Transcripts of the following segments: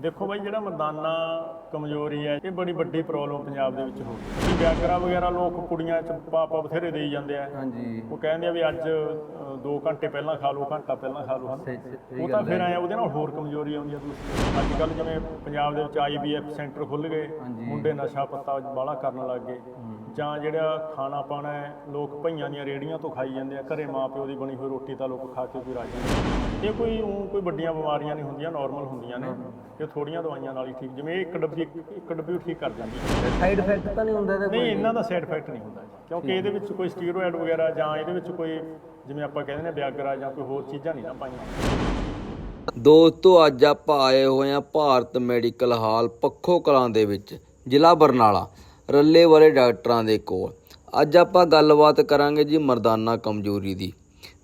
ਦੇਖੋ ਬਾਈ ਜਿਹੜਾ ਮਰਦਾਨਾ ਕਮਜ਼ੋਰੀ ਹੈ ਇਹ ਬੜੀ ਵੱਡੀ ਪ੍ਰੋਬਲਮ ਪੰਜਾਬ ਦੇ ਵਿੱਚ ਹੋ ਗਈ। ਵਿਆਗਰਾ ਵਗੈਰਾ ਲੋਕ ਕੁੜੀਆਂ ਚ ਪਾਪਾ ਬਥੇਰੇ ਦੇਈ ਜਾਂਦੇ ਆ। ਹਾਂਜੀ। ਉਹ ਕਹਿੰਦੇ ਆ ਵੀ ਅੱਜ 2 ਘੰਟੇ ਪਹਿਲਾਂ ਖਾ ਲਓ ਘੰਟਾ ਪਹਿਲਾਂ ਖਾ ਲਓ ਉਹ ਤਾਂ ਫਿਰ। ਆਇਆ ਉਹਦੇ ਨਾਲ ਹੋਰ ਕਮਜ਼ੋਰੀ ਆਉਂਦੀ ਆ ਦੂਸਰੀ। ਅੱਜ ਕੱਲ ਜਿਵੇਂ ਪੰਜਾਬ ਦੇ ਵਿੱਚ ਆਈਬੀਐਫ ਸੈਂਟਰ ਖੁੱਲ ਗਏ। ਮੁੰਡੇ ਨਸ਼ਾ ਪੱਤਾ ਬਾਹਲਾ ਕਰਨ ਲੱਗ ਗਏ। ਜਾਂ ਜਿਹੜਾ ਖਾਣਾ ਪਾਣਾ ਹੈ ਲੋਕ ਭਈਆਂ ਦੀਆਂ ਰੇੜੀਆਂ ਤੋਂ ਖਾਈ ਜਾਂਦੇ ਆ ਘਰੇ ਮਾਂ ਪਿਓ ਦੀ ਬਣੀ ਹੋਈ ਰੋਟੀ ਤਾਂ ਲੋਕ ਖਾ ਕੇ ਵੀ ਰਾਜੀ ਨਹੀਂ ਇਹ ਕੋਈ ਊਂ ਕੋਈ ਵੱਡੀਆਂ ਬਿਮਾਰੀਆਂ ਨਹੀਂ ਹੁੰਦੀਆਂ ਨਾਰਮਲ ਹੁੰਦੀਆਂ ਨੇ ਇਹ ਥੋੜੀਆਂ ਦਵਾਈਆਂ ਨਾਲ ਹੀ ਠੀਕ ਜਿਵੇਂ ਇਹ ਇੱਕ ਡੱਬੀ ਇੱਕ ਡੱਬੀ ਉਹ ਠੀਕ ਕਰ ਜਾਂਦੀ ਹੈ। ਸਾਈਡ ਇਫੈਕਟ ਤਾਂ ਨਹੀਂ ਹੁੰਦਾ ਇਹਦੇ ਨਹੀਂ ਕੋਈ? ਇਹਨਾਂ ਦਾ ਸਾਈਡ ਇਫੈਕਟ ਨਹੀਂ ਹੁੰਦਾ ਜੀ ਕਿਉਂਕਿ ਇਹਦੇ ਵਿੱਚ ਕੋਈ ਸਟੀਰੋਇਡ ਵਗੈਰਾ ਜਾਂ ਇਹਦੇ ਵਿੱਚ ਕੋਈ ਜਿਵੇਂ ਆਪਾਂ ਕਹਿੰਦੇ ਨੇ ਵਿਆਗਰਾ ਜਾਂ ਕੋਈ ਹੋਰ ਚੀਜ਼ਾਂ ਨਹੀਂ ਨਾ ਪਾਈਆਂ। ਦੋਸਤੋ ਅੱਜ ਆਪਾਂ ਆਏ ਹੋਏ ਹਾਂ ਭਾਰਤ ਮੈਡੀਕਲ ਹਾਲ ਪੱਖੋ ਕਲਾਂ ਦੇ ਵਿੱਚ ਜ਼ਿਲ੍ਹਾ ਬਰਨਾਲਾ। ਰੱਲੇ ਵਾਲੇ ਡਾਕਟਰਾਂ ਦੇ ਕੋਲ। ਅੱਜ ਆਪਾਂ ਗੱਲਬਾਤ ਕਰਾਂਗੇ ਜੀ ਮਰਦਾਨਾ ਕਮਜ਼ੋਰੀ ਦੀ।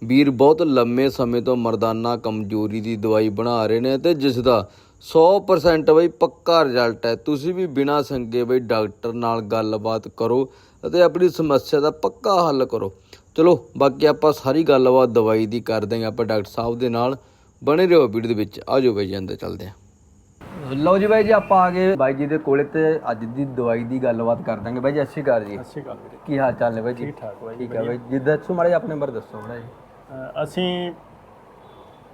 ਵੀਰ ਬਹੁਤ ਲੰਮੇ ਸਮੇਂ ਤੋਂ ਮਰਦਾਨਾ ਕਮਜ਼ੋਰੀ ਦੀ ਦਵਾਈ ਬਣਾ ਰਹੇ ਨੇ ਤੇ ਜਿਸ ਦਾ 100% ਬਈ ਪੱਕਾ ਰਿਜ਼ਲਟ ਹੈ। ਤੁਸੀਂ ਵੀ ਬਿਨਾਂ ਸੰਗੇ ਬਈ ਡਾਕਟਰ ਨਾਲ ਗੱਲਬਾਤ ਕਰੋ ਅਤੇ ਆਪਣੀ ਸਮੱਸਿਆ ਦਾ ਪੱਕਾ ਹੱਲ ਕਰੋ। ਚਲੋ, ਬਾਕੀ ਆਪਾਂ ਸਾਰੀ ਗੱਲਬਾਤ ਦਵਾਈ ਦੀ ਕਰ ਦਾਂਗੇ ਆਪਾਂ ਡਾਕਟਰ ਸਾਹਿਬ ਦੇ ਨਾਲ ਬਣੇ ਰਹੋ ਵੀਡੀਓ ਦੇ ਵਿੱਚ। ਆਜੋ ਬਈ ਜੀ, ਅੰਦਰ ਚੱਲਦੇ ਹਾਂ। ਲਓ ਜੀ ਬਾਈ ਜੀ ਆਪਾਂ ਆ ਗਏ ਬਾਈ ਜੀ ਦੇ ਕੋਲੇ ਤੇ ਅੱਜ ਦੀ ਦਵਾਈ ਦੀ ਗੱਲਬਾਤ ਕਰ ਦਾਂਗੇ ਬਾਈ ਜੀ ਅੱਛੀ ਕਰ ਜੀ। ਅੱਛੀ ਗੱਲ ਵੀਰੇ। ਕੀ ਹਾਲ ਚਾਲ ਨੇ ਬਾਈ ਜੀ? ਠੀਕ ਠਾਕ ਬਾਈ ਠੀਕ ਹੈ ਬਾਈ ਜੀ। ਦੱਸੋ ਮਾੜਾ ਆਪਣੇ ਬਾਰੇ ਦੱਸੋ ਮਾੜਾ ਜੀ ਅਸੀਂ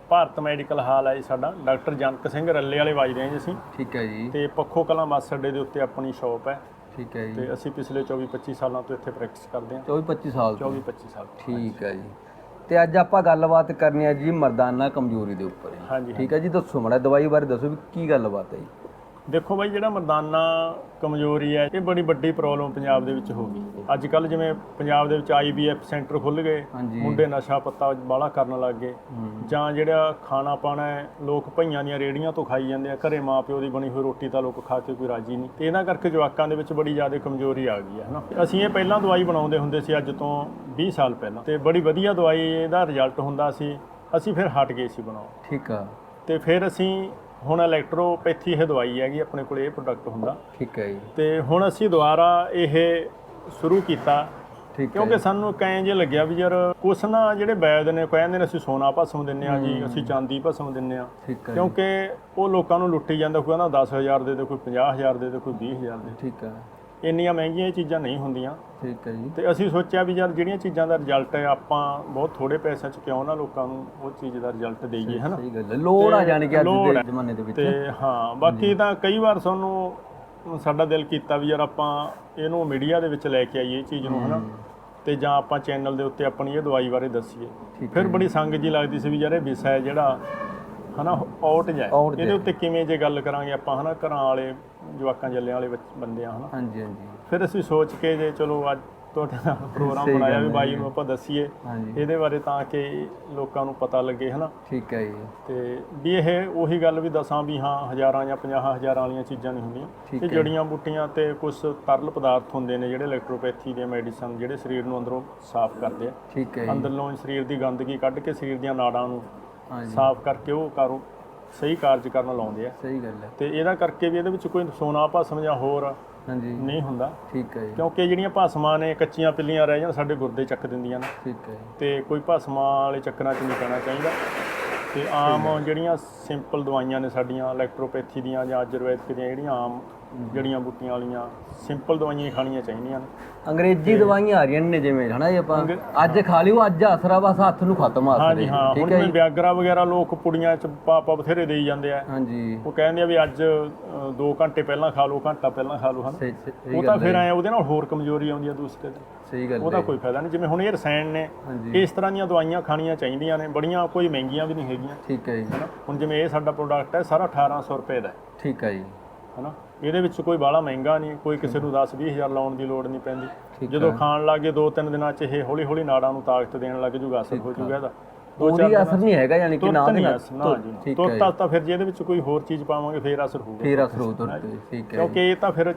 ਭਾਰਤ ਮੈਡੀਕਲ ਹਾਲ ਹੈ ਜੀ ਸਾਡਾ। ਡਾਕਟਰ ਜਨਕ ਸਿੰਘ ਰੱਲੇ ਵਾਲੇ ਵੱਜਦੇ ਹਾਂ ਜੀ ਅਸੀਂ। ਠੀਕ ਹੈ ਜੀ। ਤੇ ਪੱਖੋ ਕਲਾਂ ਅੱਡੇ ਦੇ ਉੱਤੇ ਆਪਣੀ ਸ਼ਾਪ ਹੈ। ਠੀਕ ਹੈ ਜੀ। ਤੇ ਅਸੀਂ ਪਿਛਲੇ 24 25 ਸਾਲਾਂ ਤੋਂ ਇੱਥੇ ਪ੍ਰੈਕਟਿਸ ਕਰਦੇ ਹਾਂ। 24 25 ਸਾਲ ਤੋਂ। 24 25 ਸਾਲ। ਠੀਕ ਹੈ ਜੀ। ਤੇ ਅੱਜ ਆਪਾਂ ਗੱਲਬਾਤ ਕਰਨੀ ਹੈ ਜੀ ਮਰਦਾਨਾ ਕਮਜ਼ੋਰੀ ਦੇ ਉੱਪਰ। ਹਾਂਜੀ ਠੀਕ ਹੈ ਜੀ ਦੱਸੋ ਮਾੜਾ ਦਵਾਈ ਬਾਰੇ ਦੱਸੋ ਵੀ ਕੀ ਗੱਲਬਾਤ ਹੈ ਜੀ। ਦੇਖੋ ਬਾਈ ਜਿਹੜਾ ਮਰਦਾਨਾ ਕਮਜ਼ੋਰੀ ਹੈ ਇਹ ਬੜੀ ਵੱਡੀ ਪ੍ਰੋਬਲਮ ਪੰਜਾਬ ਦੇ ਵਿੱਚ ਹੋ ਗਈ। ਅੱਜ ਕੱਲ ਜਿਵੇਂ ਪੰਜਾਬ ਦੇ ਵਿੱਚ ਆਈਬੀਐਫ ਸੈਂਟਰ ਖੁੱਲ ਗਏ ਮੁੰਡੇ ਨਸ਼ਾ ਪੱਤਾ ਬਾਹਲਾ ਕਰਨ ਲੱਗ ਗਏ। ਜਾਂ ਜਿਹੜਾ ਖਾਣਾ ਪਾਣਾ ਹੈ ਲੋਕ ਭਈਆਂ ਦੀਆਂ ਰੇੜੀਆਂ ਤੋਂ ਖਾਈ ਜਾਂਦੇ ਆ ਘਰੇ ਮਾਂ ਪਿਓ ਦੀ ਬਣੀ ਹੋਈ ਰੋਟੀ ਤਾਂ ਲੋਕ ਖਾ ਕੇ ਕੋਈ ਰਾਜੀ ਨਹੀਂ। ਤੇ ਇਹਨਾਂ ਕਰਕੇ ਜਵਾਕਾਂ ਦੇ ਵਿੱਚ ਬੜੀ ਜ਼ਿਆਦਾ ਕਮਜ਼ੋਰੀ ਆ ਗਈ ਹੈ ਹਨਾ। ਅਸੀਂ ਇਹ ਪਹਿਲਾਂ ਦਵਾਈ ਬਣਾਉਂਦੇ ਹੁੰਦੇ ਸੀ ਅੱਜ ਤੋਂ 20 ਸਾਲ ਪਹਿਲਾਂ। ਤੇ ਬੜੀ ਵਧੀਆ ਦਵਾਈ ਇਹਦਾ ਰਿਜ਼ਲਟ ਹੁੰਦਾ ਸੀ। ਅਸੀਂ ਫਿਰ ਹਟ ਗਏ ਸੀ ਬਣਾਉਣ। ਠੀਕ ਆ। ਤੇ ਫਿਰ ਅਸੀਂ ਹੁਣ ਇਲੈਕਟ੍ਰੋਪੈਥੀ ਇਹ ਦਵਾਈ ਹੈਗੀ ਆਪਣੇ ਕੋਲ ਇਹ ਪ੍ਰੋਡਕਟ ਹੁੰਦਾ। ਠੀਕ ਹੈ ਜੀ। ਤੇ ਹੁਣ ਅਸੀਂ ਦੁਬਾਰਾ ਇਹ ਸ਼ੁਰੂ ਕੀਤਾ। ਠੀਕ ਹੈ ਕਿਉਂਕਿ ਸਾਨੂੰ ਕੈਂ ਜੇ ਲੱਗਿਆ ਵੀ ਯਾਰ ਕੁਛ ਨਾ ਜਿਹੜੇ ਵੈਦ ਨੇ ਕਹਿੰਦੇ ਨੇ ਅਸੀਂ ਸੋਨਾ ਭਸਮ ਦਿੰਨੇ ਆ ਜੀ ਅਸੀਂ ਚਾਂਦੀ ਭਸਮ ਦਿੰਨੇ ਆ। ਕਿਉਂਕਿ ਉਹ ਲੋਕਾਂ ਨੂੰ ਲੁੱਟੀ ਜਾਂਦਾ ਕੋਈ ਕਹਿੰਦਾ 10000 ਦੇ ਦੇ ਕੋਈ 50000 ਦੇ ਦੇ ਕੋਈ 20000 ਦੇ। ਠੀਕ ਹੈ ਇੰਨੀਆਂ ਮਹਿੰਗੀਆਂ ਇਹ ਚੀਜ਼ਾਂ ਨਹੀਂ ਹੁੰਦੀਆਂ। ਠੀਕ ਹੈ ਜੀ। ਤੇ ਅਸੀਂ ਸੋਚਿਆ ਵੀ ਯਾਰ ਜਿਹੜੀਆਂ ਚੀਜ਼ਾਂ ਦਾ ਰਿਜ਼ਲਟ ਹੈ ਆਪਾਂ ਬਹੁਤ ਥੋੜੇ ਪੈਸਿਆਂ 'ਚ ਕਿਉਂ ਨਾ ਲੋਕਾਂ ਨੂੰ ਉਹ ਚੀਜ਼ ਦਾ ਰਿਜ਼ਲਟ ਦੇਈਏ ਹਨਾ? ਸਹੀ ਗੱਲ ਹੈ। ਲੋੜ ਆ ਜਾਣੀ ਕਿ ਅੱਜ ਦੇ। ਜ਼ਮਾਨੇ ਦੇ ਵਿੱਚ। ਤੇ ਹਾਂ ਬਾਕੀ ਤਾਂ ਕਈ ਵਾਰ ਸਾਨੂੰ ਸਾਡਾ ਦਿਲ ਕੀਤਾ ਵੀ ਯਾਰ ਆਪਾਂ ਇਹਨੂੰ ਮੀਡੀਆ ਦੇ ਵਿੱਚ ਲੈ ਕੇ ਆਈਏ ਇਹ ਚੀਜ਼ ਨੂੰ ਹਨਾ? ਤੇ ਜਾਂ ਆਪਾਂ ਚੈਨਲ ਦੇ ਉੱਤੇ ਆਪਣੀ ਇਹ ਦਵਾਈ ਬਾਰੇ ਦੱਸੀਏ। ਫਿਰ ਬੜੀ ਸੰਗ ਜੀ ਲੱਗਦੀ ਸੀ ਵੀ ਯਾਰ ਇਹ ਵਿਸ਼ਾ ਹੈ ਜਿਹੜਾ ਹਨਾ ਆਊਟ ਜਾਏ ਇਹਦੇ ਉੱਤੇ ਕਿਵੇਂ ਜੇ ਗੱਲ ਕਰਾਂਗੇ ਆਪਾਂ ਹਨਾ? ਘਰਾਂ ਵਾਲੇ ਜਵਾਕਾਂ ਜੱਲਿਆਂ ਵਾਲੇ ਬੱਚ- ਬੰਦੇ ਆ ਹਨਾ? ਹਾਂਜੀ ਹਾਂਜੀ। ਫਿਰ ਅਸੀਂ ਸੋਚ ਕੇ ਜੇ ਚਲੋ ਅੱਜ ਤੁਹਾਡੇ ਨਾਲ ਪ੍ਰੋਗਰਾਮ ਸਹੀ ਬਣਾਇਆ ਵੀ ਬਾਈ। ਨੂੰ ਆਪਾਂ ਦੱਸੀਏ ਹਾਂਜੀ। ਇਹਦੇ ਬਾਰੇ ਤਾਂ ਕਿ ਲੋਕਾਂ ਨੂੰ ਪਤਾ ਲੱਗੇ ਹਨਾ? ਠੀਕ ਹੈ ਜੀ। ਤੇ ਵੀ ਇਹ ਉਹੀ ਗੱਲ ਵੀ ਦੱਸਾਂ ਵੀ ਹਾਂ ਹਜ਼ਾਰਾਂ ਜਾਂ ਪੰਜਾਹਾਂ ਹਜ਼ਾਰਾਂ ਵਾਲੀਆਂ ਚੀਜ਼ਾਂ ਨਹੀਂ ਹੁੰਦੀਆਂ। ਠੀਕ ਇਹ ਹੈ। ਜੜੀਆਂ ਬੂਟੀਆਂ ਤੇ ਕੁਝ ਤਰਲ ਪਦਾਰਥ ਹੁੰਦੇ ਨੇ ਜਿਹੜੇ ਇਲੈਕਟ੍ਰੋਪੈਥੀ ਦੇ ਮੈਡੀਸਨ ਜਿਹੜੇ ਸਰੀਰ ਨੂੰ ਅੰਦਰੋਂ ਸਾਫ਼ ਕਰਦੇ ਆ। ਠੀਕ ਹੈ ਜੀ। ਅੰਦਰੋਂ ਸਰੀਰ ਦੀ ਗੰਦਗੀ ਕੱਢ ਕੇ ਸਰੀਰ ਦੀਆਂ ਨਾੜਾਂ ਨੂੰ ਹਾਂਜੀ। ਸਾਫ਼ ਕਰਕੇ ਉਹ ਕਾਰੋ ਸਹੀ ਕਾਰਜ ਕਰਨ ਲਾਉਂਦੇ ਆ। ਸਹੀ ਗੱਲ ਹੈ। ਤੇ ਇਹਦਾ ਕਰਕੇ ਵੀ ਇਹਦੇ ਵਿੱਚ ਕੋਈ ਸੋਨਾ ਭਸਮ ਜਾਂ ਹੋਰ ਹਾਂਜੀ। ਨਹੀਂ ਹੁੰਦਾ। ਠੀਕ ਹੈ ਜੀ। ਕਿਉਂਕਿ ਜਿਹੜੀਆਂ ਭਸਮਾਂ ਨੇ ਕੱਚੀਆਂ ਪਿੱਲੀਆਂ ਰਹਿ ਜਾਣ ਸਾਡੇ ਗੁਰਦੇ ਚੱਕ ਦਿੰਦੀਆਂ ਨੇ। ਠੀਕ ਹੈ ਜੀ। ਤੇ ਕੋਈ ਭਸਮਾਂ ਵਾਲੇ ਚੱਕਰਾਂ 'ਚ ਨਹੀਂ ਪੈਣਾ ਚਾਹੀਦਾ। ਤੇ ਆਮ ਜਿਹੜੀਆਂ ਸਿੰਪਲ ਦਵਾਈਆਂ ਨੇ ਸਾਡੀਆਂ ਇਲੈਕਟ੍ਰੋਪੈਥੀ ਦੀਆਂ ਜਾਂ ਆਯੁਰਵੈਦਿਕ ਦੀਆਂ ਜਿਹੜੀਆਂ ਆਮ ਜੜੀਆਂ ਬੂਟੀਆਂ ਵਾਲੀਆਂ ਸਿੰਪਲ ਦਵਾਈਆਂ ਹੀ ਖਾਣੀਆਂ ਚਾਹੀਦੀਆਂ ਨੇ। ਅੰਗਰੇਜ਼ੀ ਦਵਾਈਆਂ ਆ ਰਹੀਆਂ ਨੇ ਜਿਵੇਂ ਹਨਾ ਜੀ ਆਪਾਂ? ਅੱਜ ਖਾ ਲਿਓ ਅੱਜ ਅਸਰਾ ਬਸ ਹੱਥ ਨੂੰ ਖਤਮ ਆ ਹਾਂਜੀ ਹਾਂ ਹੁਣ ਜਿਵੇਂ ਵਿਆਗਰਾ ਵਗੈਰਾ ਲੋਕ ਪੁੜੀਆਂ 'ਚ ਪਾਪਾ ਬਥੇਰੇ ਦੇਈ ਜਾਂਦੇ ਆ। ਹਾਂਜੀ। ਉਹ ਕਹਿੰਦੇ ਆ ਵੀ ਅੱਜ 2 ਘੰਟੇ ਪਹਿਲਾਂ ਖਾ ਲਓ ਘੰਟਾ ਪਹਿਲਾਂ ਖਾ ਲਓ ਹਨ? ਉਹ ਤਾਂ ਫਿਰ ਆਏ ਉਹਦੇ ਨਾਲ ਹੋਰ ਕਮਜ਼ੋਰੀ ਆਉਂਦੀ ਆ ਦੂਸਰੇ ਤੇ। ਸਹੀ ਗੱਲ ਉਹਦਾ ਕੋਈ ਫਾਇਦਾ ਨਹੀਂ। ਜਿਵੇਂ ਹੁਣ ਇਹ ਰਸਾਇਣ ਨੇ ਇਸ ਤਰ੍ਹਾਂ ਦੀਆਂ ਦਵਾਈਆਂ ਖਾਣੀਆਂ ਚਾਹੀਦੀਆਂ ਨੇ। ਬੜੀਆਂ ਕੋਈ ਮਹਿੰਗੀਆਂ ਵੀ ਨਹੀਂ ਹੈਗੀਆਂ। ਠੀਕ ਹੈ ਜੀ। ਹਨਾ? ਹੁਣ ਜਿਵੇਂ ਇਹ ਸਾਡਾ ਪ੍ਰੋਡਕਟ ਹੈ ਸਾਰਾ 1800 ਰੁਪਏ ਦਾ ਠੀਕ ਹੈ ਜੀ। ਹਨਾ? ਇਹਦੇ ਵਿੱਚ ਕੋਈ ਬਾਹਲਾ ਮਹਿੰਗਾ ਨਹੀਂ ਕੋਈ ਕਿਸੇ ਨੂੰ 10 20 ਹਜ਼ਾਰ ਲਾਉਣ ਦੀ ਲੋੜ ਨਹੀਂ ਪੈਂਦੀ। ਜਦੋਂ ਖਾਣ ਲੱਗੇ ਦੋ ਤਿੰਨ ਦਿਨਾਂ 'ਚ ਇਹ ਹੌਲੀ ਹੌਲੀ ਨਾੜਾਂ ਨੂੰ ਤਾਕਤ ਦੇਣ ਲੱਗ ਜੂਗਾ ਅਸਰ ਹੋ ਜੂਗਾ ਇਹਦਾ। ਉਹਦੀ ਅਸਰ ਨਹੀਂ ਹੈਗਾ ਯਾਨੀ ਕਿ ਨਾ ਦੇ ਨਹੀਂ ਨਾ ਜੀ। ਤੁਰਤ ਤਾਂ ਫਿਰ ਜੇ ਇਹਦੇ ਵਿੱਚ ਕੋਈ ਹੋਰ ਚੀਜ਼ ਪਾਵਾਂਗੇ ਫੇਰ ਅਸਰ ਹੋਊਗਾ। ਫੇਰ ਅਸਰ ਹੋ ਤੁਰਤੇ ਠੀਕ ਹੈ ਕਿਉਂਕਿ ਇਹ ਤਾਂ ਫਿਰ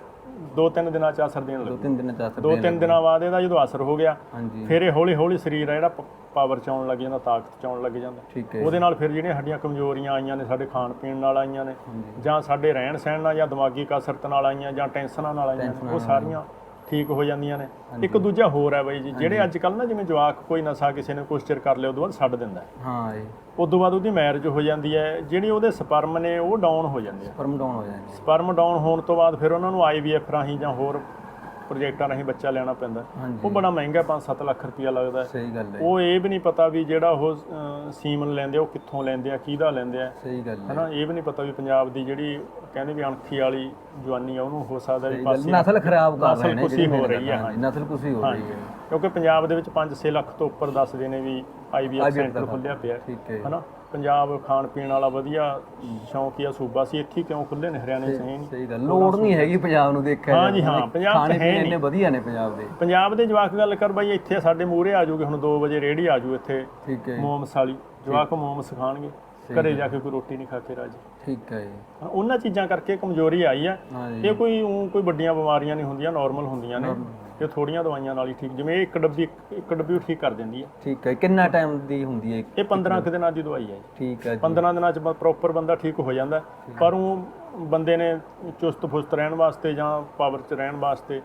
ਦੋ ਤਿੰਨ ਦਿਨਾਂ 'ਚ ਅਸਰ ਦੇਣ ਦੋ ਲੱਗੂ। ਤਿੰਨ ਦਿਨ ਚ ਅਸਰ ਦੋ ਤਿੰਨ ਦਿਨਾਂ ਬਾਅਦ ਇਹਦਾ ਜਦੋਂ ਅਸਰ ਹੋ ਗਿਆ ਫਿਰ ਇਹ ਹੌਲੀ ਹੌਲੀ ਸਰੀਰ ਆ ਜਿਹੜਾ ਪਾਵਰ ਚ ਆਉਣ ਲੱਗ ਜਾਂਦਾ ਤਾਕਤ ਚ ਆਉਣ ਲੱਗ ਜਾਂਦਾ। ਉਹਦੇ ਨਾਲ ਫਿਰ ਜਿਹੜੀਆਂ ਸਾਡੀਆਂ ਕਮਜ਼ੋਰੀਆਂ ਆਈਆਂ ਨੇ ਸਾਡੇ ਖਾਣ ਪੀਣ ਨਾਲ ਆਈਆਂ ਨੇ ਜਾਂ ਸਾਡੇ ਰਹਿਣ ਸਹਿਣ ਨਾਲ ਜਾਂ ਦਿਮਾਗੀ ਕਸਰਤ ਨਾਲ ਆਈਆਂ ਜਾਂ ਟੈਨਸ਼ਨਾਂ ਨਾਲ ਆਈਆਂ ਉਹ ਸਾਰੀਆਂ ਠੀਕ ਹੋ ਜਾਂਦੀਆਂ ਨੇ। ਇੱਕ ਦੂਜਾ ਹੋਰ ਹੈ ਬਾਈ ਜੀ ਜਿਹੜੇ ਅੱਜ ਕੱਲ ਨਾ ਜਿਵੇਂ ਜਵਾਕ ਕੋਈ ਨਸ਼ਾ ਕਿਸੇ ਨੇ ਕੁਛ ਚਿਰ ਕਰ ਲਿਆ ਉਦੋਂ ਬਾਅਦ ਛੱਡ ਦਿੰਦਾ ਹੈ। ਜੀ। ਉਦੋਂ ਬਾਅਦ ਉਹਦੀ ਮੈਰਿਜ ਹੋ ਜਾਂਦੀ ਹੈ ਜਿਹੜੀ ਉਹਦੇ ਸਪਰਮ ਨੇ ਉਹ ਡਾਊਨ ਹੋ ਜਾਂਦੇ ਆ ਫਰਮ ਡਾਊਨ ਹੋ ਜਾਂਦੀ ਸਪਰਮ ਡਾਊਨ ਹੋਣ ਤੋਂ ਬਾਅਦ ਫਿਰ ਉਹਨਾਂ ਨੂੰ ਆਈਵੀਐਫ ਰਾਹੀਂ ਜਾਂ ਹੋਰ ਪ੍ਰੋਜੈਕਟਾਂ ਰਾਹੀਂ ਬੱਚਾ ਲੈਣਾ ਪੈਂਦਾ। ਹਾਂਜੀ। ਉਹ ਬੜਾ ਮਹਿੰਗਾ 5-7 ਲੱਖ ਰੁਪਇਆ ਲੱਗਦਾ ਹੈ। ਸਹੀ ਗੱਲ ਹੈ। ਉਹ ਇਹ ਵੀ ਨਹੀਂ ਪਤਾ ਵੀ ਜਿਹੜਾ ਉਹ ਅਹ, ਸੀਮਨ ਲੈਂਦੇ ਆ ਉਹ ਕਿੱਥੋਂ ਲੈਂਦੇ ਆ ਕਿਹਦਾ ਲੈਂਦੇ ਆ। ਸਹੀ ਗੱਲ ਹੈ। ਹਨਾ ਇਹ ਵੀ ਨਹੀਂ ਪਤਾ ਵੀ ਪੰਜਾਬ ਦੀ ਜਿਹੜੀ ਕਹਿੰਦੇ ਵੀ ਅਣਖੀ ਵਾਲੀ ਜਵਾਨੀ ਆ ਉਹਨੂੰ ਹੋ ਸਕਦਾ ਵੀ ਪਾਸੇ ਨਸਲ ਖਰਾਬ ਕਰ ਰਹੇ ਨਸਲ ਨੇ ਕੁਸ਼ੀ ਜਿਹੜੀ ਹੋ ਮੇਰੇ ਰਹੀ ਹੈ, ਨਾਲ, ਨਸਲ ਕੁਸ਼ੀ ਹੋ ਰਹੀ ਹੈ। ਕਿਉਂਕਿ ਪੰਜਾਬ ਦੇ ਵਿੱਚ 5-6 ਲੱਖ ਤੋਂ ਉੱਪਰ ਦੱਸਦੇ ਨੇ ਵੀ ਆਈਵੀਐਫ ਸੈਂਟਰ ਖੁੱਲਿਆ ਪਿਆ ਠੀਕ ਹੈ। ਹਨਾ? ਪੰਜਾਬ ਖਾਣ ਪੀਣ ਵਾਲਾ ਵਧੀਆ ਸ਼ੌਂਕੀਆ ਸੂਬਾ ਸੀ ਇੱਥੇ ਕਿਉਂ ਖੁੱਲੇ ਨੇ? ਹਰਿਆਣੇ ਚ ਹੈ ਨਹੀਂ। ਸਹੀ ਗੱਲ। ਲੋੜ ਨਹੀਂ ਹੈਗੀ ਪੰਜਾਬ ਨੂੰ ਦੇਖਿਆ ਹਾਂ ਜੀ। ਹਾਂ, ਪੰਜਾਬ ਖਾਣੇ ਹੈ ਪੀਣੇ। ਇੰਨੇ ਵਧੀਆ ਨੇ ਪੰਜਾਬ ਦੇ। ਪੰਜਾਬ ਦੇ ਜਵਾਕ ਗੱਲ ਕਰ ਬਾਈ ਇੱਥੇ ਸਾਡੇ ਮੂਹਰੇ ਆ ਜੂਗੇ ਹੁਣ 2 ਵਜੇ ਰੇੜੀ ਆ ਜੂ ਇੱਥੇ। ਠੀਕ ਹੈ ਮੋਮਸ ਵਾਲੀ ਜਵਾਕ ਮੋਮਸ ਖਾਣਗੇ। ਘਰੇ ਜਾ ਕੇ ਕੋਈ ਰੋਟੀ ਨਹੀਂ ਖਾ ਕੇ ਰਾਜੀ। ਠੀਕ ਹੈ ਜੀ। ਉਹਨਾਂ ਚੀਜ਼ਾਂ ਕਰਕੇ ਕਮਜ਼ੋਰੀ ਆਈ ਆ। ਇਹ ਕੋਈ ਕੋਈ ਵੱਡੀਆਂ ਬਿਮਾਰੀਆਂ ਨਹੀਂ ਹੁੰਦੀਆਂ ਨਾਰਮਲ ਹੁੰਦੀਆਂ ਨੇ। ਇਹ ਥੋੜੀਆਂ ਦਵਾਈਆਂ ਨਾਲ ਹੀ ਠੀਕ ਜਿਵੇਂ ਇਹ ਇੱਕ ਡੱਬੀ ਇੱਕ ਡੱਬੀ ਠੀਕ ਕਰ ਦਿੰਦੀ ਹੈ। ਠੀਕ ਹੈ ਕਿੰਨਾ ਟਾਈਮ ਦੀ ਹੁੰਦੀ ਹੈ ਇਹ 15 ਕੁ ਦਿਨਾਂ ਦੀ ਦਵਾਈ ਹੈ। ਠੀਕ ਹੈ ਜੀ। 15 ਦਿਨਾਂ ਚ ਪ੍ਰੋਪਰ ਬੰਦਾ ਠੀਕ ਹੋ ਜਾਂਦਾ। ਪਰ ਉਹ ਬੰਦੇ ਨੇ ਚੁਸਤ ਫੁਸਤ ਰਹਿਣ ਵਾਸਤੇ ਜਾਂ ਪਾਵਰ ਚ ਰਹਿਣ ਵਾਸਤੇ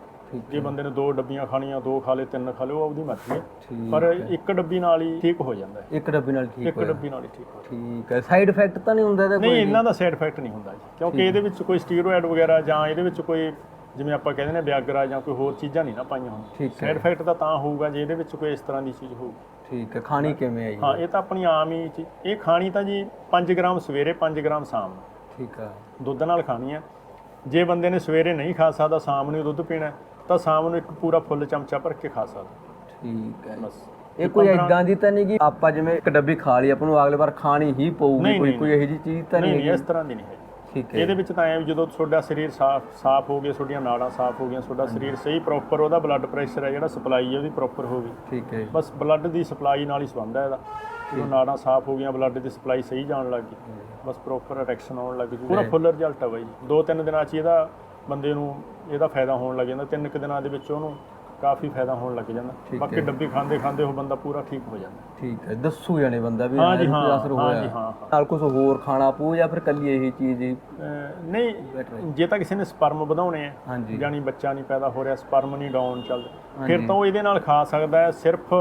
ਜੇ ਬੰਦੇ ਨੇ ਦੋ ਡੱਬੀਆਂ ਖਾਣੀਆਂ ਦੋ ਖਾ ਲੇ ਤਿੰਨ ਖਾ ਲੇ ਉਹ ਉਹਦੀ ਮਰਜ਼ੀ ਹੈ। ਪਰ ਇੱਕ ਡੱਬੀ ਨਾਲ ਹੀ ਠੀਕ ਹੋ ਜਾਂਦਾ ਹੈ। ਇੱਕ ਡੱਬੀ ਨਾਲ ਠੀਕ ਇੱਕ ਡੱਬੀ ਨਾਲ ਹੀ ਠੀਕ ਹੋ ਠੀਕ ਹੈ। ਸਾਈਡ ਇਫੈਕਟ ਤਾਂ ਨਹੀਂ ਹੁੰਦਾ ਇਹਦਾ ਨਹੀਂ ਕੋਈ? ਇਹਨਾਂ ਦਾ ਸਾਈਡ ਇਫੈਕਟ ਨਹੀਂ ਹੁੰਦਾ ਜੀ। ਕਿਉਂਕਿ ਇਹਦੇ ਵਿੱਚ ਕੋਈ ਸਟੀਰੋਇਡ ਵਗੈਰਾ ਜਾਂ ਇਹਦੇ ਵਿੱਚ ਕੋਈ ਜਿਵੇਂ ਆਪਾਂ ਕਹਿੰਦੇ ਨੇ ਵਿਆਗਰਾ ਜਾਂ ਕੋਈ ਹੋਰ ਚੀਜ਼ਾਂ ਨਹੀਂ ਨਾ ਪਾਈਆਂ ਹੋਣ। ਠੀਕ ਸਾਈਡ ਇਫੈਕਟ ਤਾਂ ਤਾਂ ਹੋਊਗਾ ਜੇ ਇਹਦੇ ਵਿੱਚ ਕੋਈ ਇਸ ਤਰ੍ਹਾਂ ਦੀ ਚੀਜ਼ ਹੋਊ ਠੀਕ ਹੈ ਖਾਣੀ ਕਿਵੇਂ ਹੈ ਜੀ? ਹਾਂ ਇਹ ਤਾਂ ਆਪਣੀ ਆਮ ਹੀ ਚੀਜ਼ ਇਹ ਖਾਣੀ ਤਾਂ ਜੀ 5 ਗ੍ਰਾਮ ਸਵੇਰੇ 5 ਗ੍ਰਾਮ ਸ਼ਾਮ। ਨੂੰ ਠੀਕ ਹੈ। ਦੁੱਧ ਨਾਲ ਖਾਣੀ ਹੈ। ਜੇ ਬੰਦੇ ਨੇ ਸਵੇਰੇ ਨਹੀਂ ਖਾ ਸਕਦਾ ਸ਼ਾਮ ਨੂੰ ਹੀ ਦੁੱਧ ਪੀਣਾ ਹੈ, ਤਾਂ ਸ਼ਾਮ ਨੂੰ ਇੱਕ ਪੂਰਾ ਫੁੱਲ ਚਮਚਾ ਭਰ ਕੇ ਖਾ ਸਕਦਾ। ਠੀਕ ਹੈ ਬਸ। ਇਹ ਕੋਈ ਐਦਾਂ ਦੀ ਤਾਂ ਨਹੀਂ ਕਿ ਆਪਾਂ ਜਿਵੇਂ ਇੱਕ ਡੱਬੀ ਖਾ ਲਈ ਆਪਾਂ ਨੂੰ ਅਗਲੇ ਵਾਰ ਖਾਣੀ ਹੀ ਪਊਗੀ ਨਹੀਂ, ਕੋਈ ਨਹੀਂ, ਕੋਈ ਇਹੋ ਜਿਹੀ ਚੀਜ਼ ਤਾਂ ਨਹੀਂ ਨਹੀਂ ਨਹੀਂ ਇਸ ਤਰ੍ਹਾਂ ਦੀ ਨਹੀਂ ਹੈ ਠੀਕ ਹੈ। ਇਹਦੇ ਵਿੱਚ ਤਾਂ ਐ ਵੀ ਜਦੋਂ ਤੁਹਾਡਾ ਸਰੀਰ ਸਾਫ਼ ਸਾਫ਼ ਹੋ ਗਿਆ ਤੁਹਾਡੀਆਂ ਨਾੜਾਂ ਸਾਫ਼ ਹੋ ਗਈਆਂ ਤੁਹਾਡਾ ਸਰੀਰ ਸਹੀ ਪ੍ਰੋਪਰ ਉਹਦਾ ਬਲੱਡ ਪ੍ਰੈਸ਼ਰ ਹੈ ਜਿਹੜਾ ਸਪਲਾਈ ਹੈ ਉਹਦੀ ਪ੍ਰੋਪਰ ਹੋ ਗਈ। ਠੀਕ ਹੈ ਬਸ ਬਲੱਡ ਦੀ ਸਪਲਾਈ ਨਾਲ ਹੀ ਸੰਬੰਧ ਹੈ ਇਹਦਾ। ਜਦੋਂ ਨਾੜਾਂ ਸਾਫ਼ ਹੋ ਗਈਆਂ ਬਲੱਡ ਦੀ ਸਪਲਾਈ ਸਹੀ ਜਾਣ ਲੱਗ ਗਈ ਬਸ ਪ੍ਰੋਪਰ ਇਰੈਕਸ਼ਨ ਆਉਣ ਲੱਗ ਗਈ। ਪੂਰਾ ਫੁੱਲ ਰਿਜ਼ਲਟ ਆ ਬਾਈ। ਦੋ ਤਿੰਨ ਦਿਨਾਂ 'ਚ ਇਹਦਾ ਬੰਦੇ ਨੂੰ ਇਹਦਾ ਫਾਇਦਾ ਹੋਣ ਲੱਗ ਜਾਂਦਾ। ਤਿੰਨ ਕੁ ਦਿਨਾਂ ਦੇ ਵਿੱਚ ਉਹਨੂੰ ਕਾਫੀ ਫਾਇਦਾ ਹੋਣ ਲੱਗ ਜਾਂਦਾ। ਬਾਕੀ ਡੱਬੀ ਖਾਂਦੇ ਖਾਂਦੇ ਉਹ ਬੰਦਾ ਪੂਰਾ ਠੀਕ ਹੋ ਜਾਂਦਾ। ਠੀਕ ਹੈ ਦੱਸੂ ਜਾਣੇ ਬੰਦਾ ਵੀ ਹਾਂ ਜੀ, ਹਾਂ, ਹਾਂ ਜੀ, ਹਾਂ। ਨਾਲ ਕੁਝ ਹੋਰ ਖਾਣਾ ਪਊ ਜਾਂ ਫਿਰ ਕੱਲੀ ਇਹੀ ਚੀਜ਼ ਹੀ? ਨਹੀਂ ਜੇ ਤਾਂ ਕਿਸੇ ਨੇ ਸਪਰਮ ਵਧਾਉਣੇ ਆ ਜਾਨੀ ਬੱਚਾ ਨਹੀਂ ਪੈਦਾ ਹੋ ਰਿਹਾ ਸਪਰਮ ਨਹੀਂ ਡਾਊਨ ਚੱਲਦਾ ਫਿਰ ਤਾਂ ਉਹ ਇਹਦੇ ਨਾਲ ਖਾ ਸਕਦਾ ਹੈ ਸਿਰਫ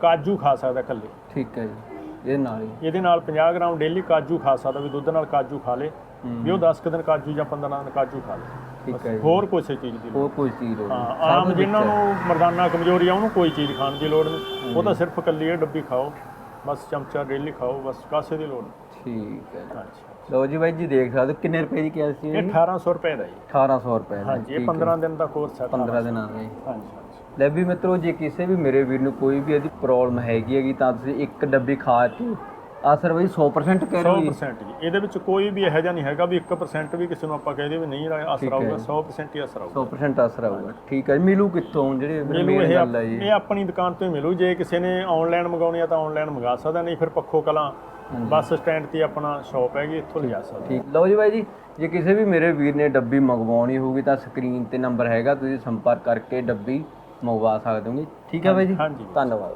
ਕਾਜੂ ਖਾ ਸਕਦਾ ਇਕੱਲੇ। ਠੀਕ ਹੈ ਜੀ ਇਹ ਨਾਲ ਹੀ। ਇਹਦੇ ਨਾਲ 50 ਗ੍ਰਾਮ ਡੇਲੀ ਕਾਜੂ ਖਾ ਸਕਦਾ ਵੀ ਦੁੱਧ ਨਾਲ ਕਾਜੂ ਖਾ ਲੇ ਵੀ ਉਹ 10 ਕੁ ਦਿਨ ਕਾਜੂ ਜਾਂ 15 ਦਿਨ ਕਾਜੂ ਖਾ ਲੇ। ਠੀਕ ਹੈ ਜੀ। ਹੋਰ ਕਿਸੇ ਚੀਜ਼ ਦੀ ਲੋੜ ਹੋਰ ਕੋਈ ਚੀਜ਼ ਹੋਵੇ ਹਾਂ ਆਮ ਜਿਨ੍ਹਾਂ ਨੂੰ ਮਰਦਾਨਾ ਕਮਜ਼ੋਰੀ ਆ ਉਹਨੂੰ ਕੋਈ ਚੀਜ਼ ਖਾਣ ਦੀ ਲੋੜ ਨਹੀਂ। ਉਹ ਤਾਂ ਸਿਰਫ ਇਕੱਲੀ ਇਹ ਡੱਬੀ ਖਾਓ ਬਸ ਚਮਚਾ ਡੇਲੀ ਖਾਓ ਬਸ ਕਾਸੇ ਦੀ ਲੋੜ ਨਹੀਂ। ਠੀਕ ਹੈ ਹਾਂਜੀ ਲਓ ਜੀ ਬਾਈ ਜੀ ਦੇਖ ਸਕਦੇ ਹੋ ਕਿੰਨੇ ਰੁਪਏ ਦੀ ਕਿਹਾ ਸੀ ਇਹ 1800 ਰੁਪਏ ਦਾ ਜੀ। 1800 ਰੁਪਏ ਦਾ ਹਾਂਜੀ ਇਹ 15 ਦਿਨ ਦਾ ਕੋਰਸ ਹੈ 15 ਦਿਨਾਂ ਦਾ ਜੀ ਹਾਂਜੀ ਲੈ ਵੀ ਮਿੱਤਰੋ ਜੇ ਕਿਸੇ ਵੀ ਮੇਰੇ ਵੀਰ ਨੂੰ ਕੋਈ ਵੀ ਇਹਦੀ ਪ੍ਰੋਬਲਮ ਹੈਗੀ ਹੈਗੀ ਤਾਂ ਤੁਸੀਂ ਇੱਕ ਡੱਬੀ ਖਾ ਕੇ ਅਸਰ ਬਈ 100% ਕਹਿ ਰਹੇ ਹੋ ਜੀ। 100% ਜੀ। ਇਹਦੇ ਵਿੱਚ ਕੋਈ ਵੀ ਇਹੋ ਜਿਹਾ ਨਹੀਂ ਹੈਗਾ ਵੀ 1% ਵੀ ਕਿਸੇ ਨੂੰ ਆਪਾਂ ਕਹਿ ਦਈਏ ਵੀ ਨਹੀਂ ਰਾ- ਅਸਰ ਆਊਗਾ 100% ਹੀ ਅਸਰ ਆਊਗਾ 100% ਅਸਰ ਆਊਗਾ ਠੀਕ ਹੈ ਮਿਲੂ ਕਿੱਥੋਂ? ਜਿਹੜੇ ਮਿਲੂ ਇਹ ਗੱਲ ਹੈ ਜੀ। ਇਹ ਆਪਣੀ ਦੁਕਾਨ ਤੋਂ ਹੀ ਮਿਲੂ। ਜੇ ਕਿਸੇ ਨੇ ਆਨਲਾਈਨ ਮੰਗਾਉਣੀ ਆ ਤਾਂ ਆਨਲਾਈਨ ਮੰਗਾ ਸਕਦਾ ਨਹੀਂ ਫਿਰ ਪੱਖੋ ਕਲਾਂ ਬੱਸ ਸਟੈਂਡ ਤੇ ਆਪਣਾ ਸ਼ਾਪ ਹੈਗੀ ਇੱਥੋਂ ਲਿਜਾ ਸਕਦਾ। ਠੀਕ। ਲਓ ਜੀ ਬਾਈ ਜੀ ਜੇ ਕਿਸੇ ਵੀ ਮੇਰੇ ਵੀਰ ਨੇ ਡੱਬੀ ਮੰਗਵਾਉਣੀ ਹੋਊਗੀ ਤਾਂ ਸਕਰੀਨ ਤੇ ਨੰਬਰ ਹੈਗਾ ਤੁਸੀਂ ਸੰਪਰਕ ਕਰਕੇ ਡੱਬੀ ਮੰਗਵਾ ਸਕਦੇ ਹੋ ਠੀਕ ਹੈ ਬਾਈ ਜੀ। ਧੰਨਵਾਦ।